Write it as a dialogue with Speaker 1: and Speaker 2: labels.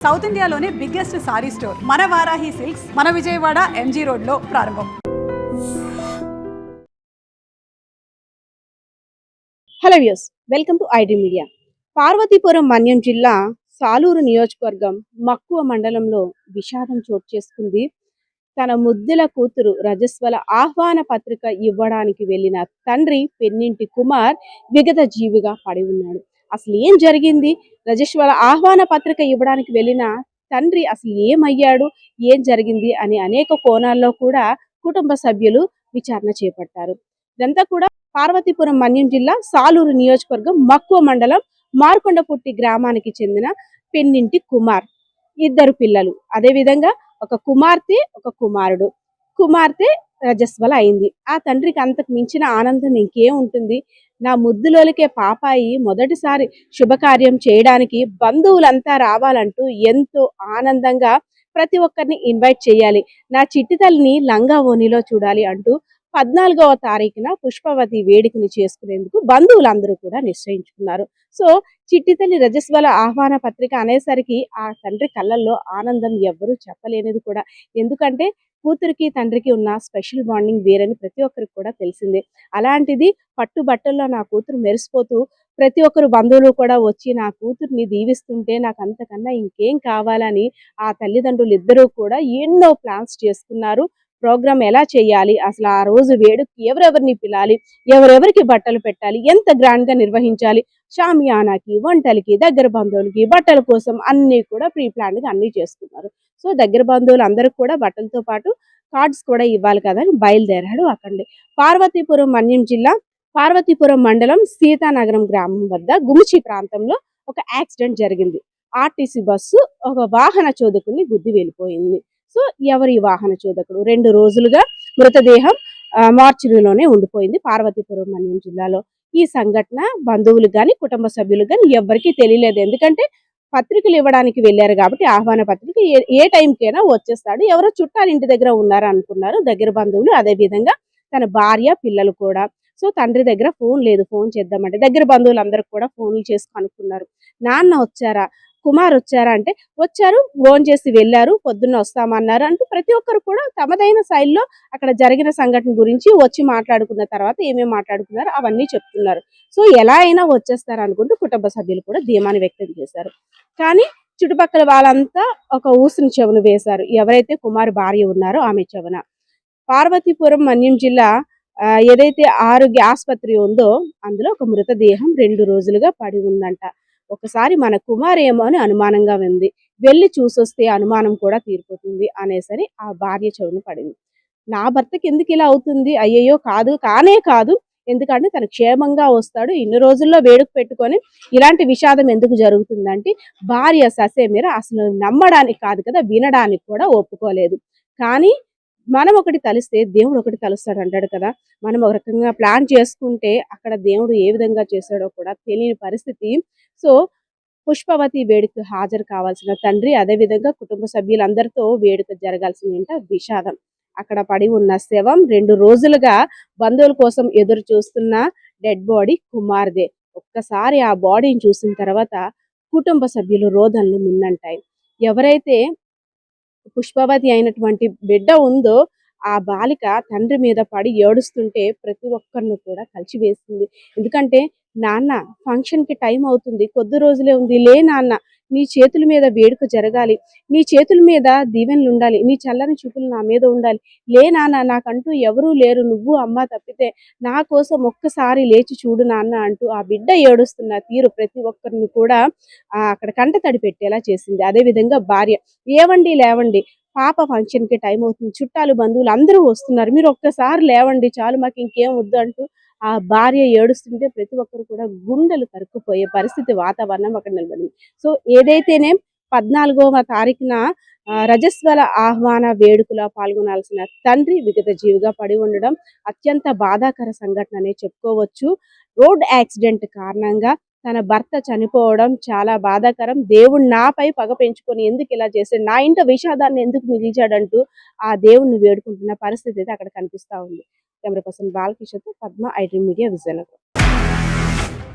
Speaker 1: South ఇండియాలోనే biggest sorry store మన Varahi silks మన విజయవాడ ఎంజీ రోడ్లో ప్రారంభం.
Speaker 2: Hello views welcome to ID media. Parvathipuram Manyam జిల్లా సాలూరు నియోజకవర్గం మక్కువ మండలంలో విషాదం చోటు చేసుకుంది. తన ముద్దుల కూతురు రజస్వల ఆహ్వాన పత్రిక ఇవ్వడానికి వెళ్ళిన తండ్రి పెన్నింటి కుమార్ విగత జీవిగా పడి ఉన్నాడు. అసలు ఏం జరిగింది? రజస్వల ఆహ్వాన పత్రిక ఇవ్వడానికి వెళ్ళిన తండ్రి అసలు ఏమయ్యాడు? ఏం జరిగింది? అని అనేక కోణాల్లో కూడా కుటుంబ సభ్యులు విచారణ చేపట్టారు. ఇదంతా కూడా పార్వతీపురం మన్యం జిల్లా సాలూరు నియోజకవర్గం మక్కువ మండలం మార్కొండపుట్టి గ్రామానికి చెందిన పెన్నింటి కుమార్. ఇద్దరు పిల్లలు. అదే విధంగా ఒక కుమార్తె ఒక కుమారుడు. కుమార్తె రజస్వల అయింది. ఆ తండ్రికి అంతకు మించిన ఆనందం ఇంకేం ఉంటుంది నా ముద్దులోలికే పాపాయి మొదటిసారి శుభకార్యం చేయడానికి బంధువులంతా రావాలంటూ ఎంతో ఆనందంగా ప్రతి ఒక్కరిని ఇన్వైట్ చేయాలి. నా చిట్టి తల్లిని లంగా ఓనిలో చూడాలి అంటూ పద్నాలుగవ తారీఖున పుష్పవతి వేడుకని చేసుకునేందుకు బంధువులందరూ కూడా నిశ్చయించుకున్నారు. సో చిట్టితల్లి రజస్వల ఆహ్వాన పత్రిక అనేసరికి ఆ తండ్రి కళ్ళల్లో ఆనందం ఎవ్వరూ చెప్పలేనిది కూడా. ఎందుకంటే కూతురికి తండ్రికి ఉన్న స్పెషల్ బాండింగ్ వేరని ప్రతి ఒక్కరికి కూడా తెలిసిందే. అలాంటిది పట్టు బట్టల్లో నా కూతురు మెరిసిపోతూ ప్రతి ఒక్కరు బంధువులు కూడా వచ్చి నా కూతుర్ని దీవిస్తుంటే నాకు అంతకన్నా ఇంకేం కావాలని ఆ తల్లిదండ్రులు ఇద్దరూ కూడా ఎన్నో ప్లాన్స్ చేసుకున్నారు. ప్రోగ్రామ్ ఎలా చేయాలి? అసలు ఆ రోజు వేడుకి ఎవరెవరిని పిలాలి? ఎవరెవరికి బట్టలు పెట్టాలి? ఎంత గ్రాండ్గా నిర్వహించాలి? షామియానాకి వంటలకి దగ్గర బంధువులకి బట్టల కోసం అన్ని కూడా ప్రీ ప్లాన్గా అన్నీ అన్ని చేసుకున్నారు. సో దగ్గర బంధువులు అందరికి కూడా బట్టలతో పాటు కార్డ్స్ కూడా ఇవ్వాలి కదా అని బయలుదేరాడు అక్కడి పార్వతీపురం మన్యం జిల్లా పార్వతీపురం మండలం సీతానగరం గ్రామం వద్ద గుమిచి ప్రాంతంలో ఒక యాక్సిడెంట్ జరిగింది. ఆర్టీసీ బస్సు ఒక వాహన చోదకుని గుద్ది వెళ్ళిపోయింది. సో ఎవరి వాహన చోదకుడు? రెండు రోజులుగా మృతదేహం ఆ, మార్చురీలోనే ఉండిపోయింది పార్వతీపురం మన్యం జిల్లాలో. ఈ సంఘటన బంధువులకు కానీ కుటుంబ సభ్యులకు కానీ ఎవ్వరికీ తెలియలేదు. ఎందుకంటే పత్రికలు ఇవ్వడానికి వెళ్ళారు కాబట్టి ఆహ్వాన పత్రిక ఏ- ఏ టైంకైనా వచ్చేస్తాడు. ఎవరో చుట్టాలు ఇంటి దగ్గర ఉన్నారు అనుకున్నారు దగ్గర బంధువులు. అదే విధంగా తన భార్య పిల్లలు కూడా. సో తండ్రి దగ్గర ఫోన్ లేదు ఫోన్ చేద్దామంటే. దగ్గర బంధువులు అందరికి కూడా ఫోన్లు చేసి కనుక్కున్నారు. నాన్న వచ్చారా? కుమార్ వచ్చారా అంటే వచ్చారు ఫోన్ చేసి వెళ్ళారు పొద్దున్న వస్తామన్నారు అంటూ ప్రతి ఒక్కరు కూడా తమదైన శైలిలో అక్కడ జరిగిన సంఘటన గురించి వచ్చి మాట్లాడుకున్న తర్వాత ఏమేమి మాట్లాడుకున్నారు అవన్నీ చెప్తున్నారు. సో ఎలా అయినా వచ్చేస్తారు అనుకుంటూ కుటుంబ సభ్యులు కూడా ధీమాని వ్యక్తం చేశారు. కానీ చుట్టుపక్కల వాళ్ళంతా ఒక ఊసిన చెవును వేశారు. ఎవరైతే కుమార్ భార్య ఉన్నారో ఆమె చెవున. పార్వతీపురం మన్యం జిల్లా ఏదైతే ఆరోగ్య ఆసుపత్రి ఉందో అందులో ఒక మృతదేహం రెండు రోజులుగా పడి ఉందంట. ఒకసారి మన కుమారేమో అని అనుమానంగా ఉంది. వెళ్ళి చూసొస్తే అనుమానం కూడా తీరిపోతుంది అనేసరి ఆ భార్య చెవున పడింది. నా భర్తకి ఎందుకు ఇలా అవుతుంది? అయ్యయ్యో కాదు కానే కాదు. ఎందుకంటే తను క్షేమంగా వస్తాడు. ఇన్ని రోజుల్లో వేడుక పెట్టుకొని ఇలాంటి విషాదం ఎందుకు జరుగుతుందంటే భార్య ససేమిర అసలు నమ్మడానికి కాదు కదా వినడానికి కూడా ఒప్పుకోలేదు. కానీ మనం ఒకటి తలిస్తే దేవుడు ఒకటి తలుస్తాడు అంటాడు కదా. మనం ఒక రకంగా ప్లాన్ చేసుకుంటే అక్కడ దేవుడు ఏ విధంగా చేశాడో కూడా తెలియని పరిస్థితి. సో పుష్పవతి వేడుక హాజరు కావాల్సిన తండ్రి అదే విధంగా కుటుంబ సభ్యులందరితో వేడుక జరగాల్సిన ఏంట విషాదం. అక్కడ పడి ఉన్న శవం రెండు రోజులుగా బంధువుల కోసం ఎదురు చూస్తున్న డెడ్ బాడీ కుమార్దే. ఒక్కసారి ఆ బాడీని చూసిన తర్వాత కుటుంబ సభ్యులు రోదనలు మిన్నంటాయి. ఎవరైతే పుష్పవతి అయినటువంటి బిడ్డ ఉందో ఆ బాలిక తండ్రి మీద పడి ఏడుస్తుంటే ప్రతి ఒక్కరిని కూడా కలిసివేసింది. ఎందుకంటే నాన్న ఫంక్షన్కి టైం అవుతుంది. కొద్ది రోజులే ఉంది. లే నాన్న నీ చేతుల మీద వేడుక జరగాలి. నీ చేతుల మీద దీవెనలు ఉండాలి. నీ చల్లని చూపులు నా మీద ఉండాలి. లే నాన్న నాకంటూ ఎవరూ లేరు. నువ్వు అమ్మ తప్పితే నా కోసం ఒక్కసారి లేచి చూడు నాన్న అంటూ ఆ బిడ్డ ఏడుస్తున్న తీరు ప్రతి ఒక్కరిని కూడా అక్కడ కంట తడి పెట్టేలా చేసింది. అదే విధంగా భార్య ఏవండి లేవండి పాప ఫంక్షన్కి టైం అవుతుంది. చుట్టాలు బంధువులు అందరూ వస్తున్నారు. మీరు ఒక్కసారి లేవండి చాలు మాకు ఇంకేం వద్దు అంటూ ఆ భార్య ఏడుస్తుంటే ప్రతి ఒక్కరు కూడా గుండెలు తరుక్కుపోయే పరిస్థితి వాతావరణం అక్కడ నిలబడింది. సో ఏదైతేనే పద్నాలుగవ తారీఖున రజస్వల ఆహ్వాన వేడుకలో పాల్గొనాల్సిన తండ్రి విగత జీవిగా పడి ఉండడం అత్యంత బాధాకర సంఘటన అనే చెప్పుకోవచ్చు. రోడ్ యాక్సిడెంట్ కారణంగా తన భర్త చనిపోవడం చాలా బాధాకరం. దేవుడు నాపై పగ పెంచుకొని ఎందుకు ఇలా చేశాడు? నా ఇంట విషాదాన్ని ఎందుకు మిగిల్చాడంటూ ఆ దేవుణ్ణి వేడుకుంటున్న పరిస్థితి అయితే అక్కడ కనిపిస్తా ఉంది. కెమెరా పర్సన్ బాలకిషోర్తో పద్మ ఐటీ మీడియా విజయనగరం.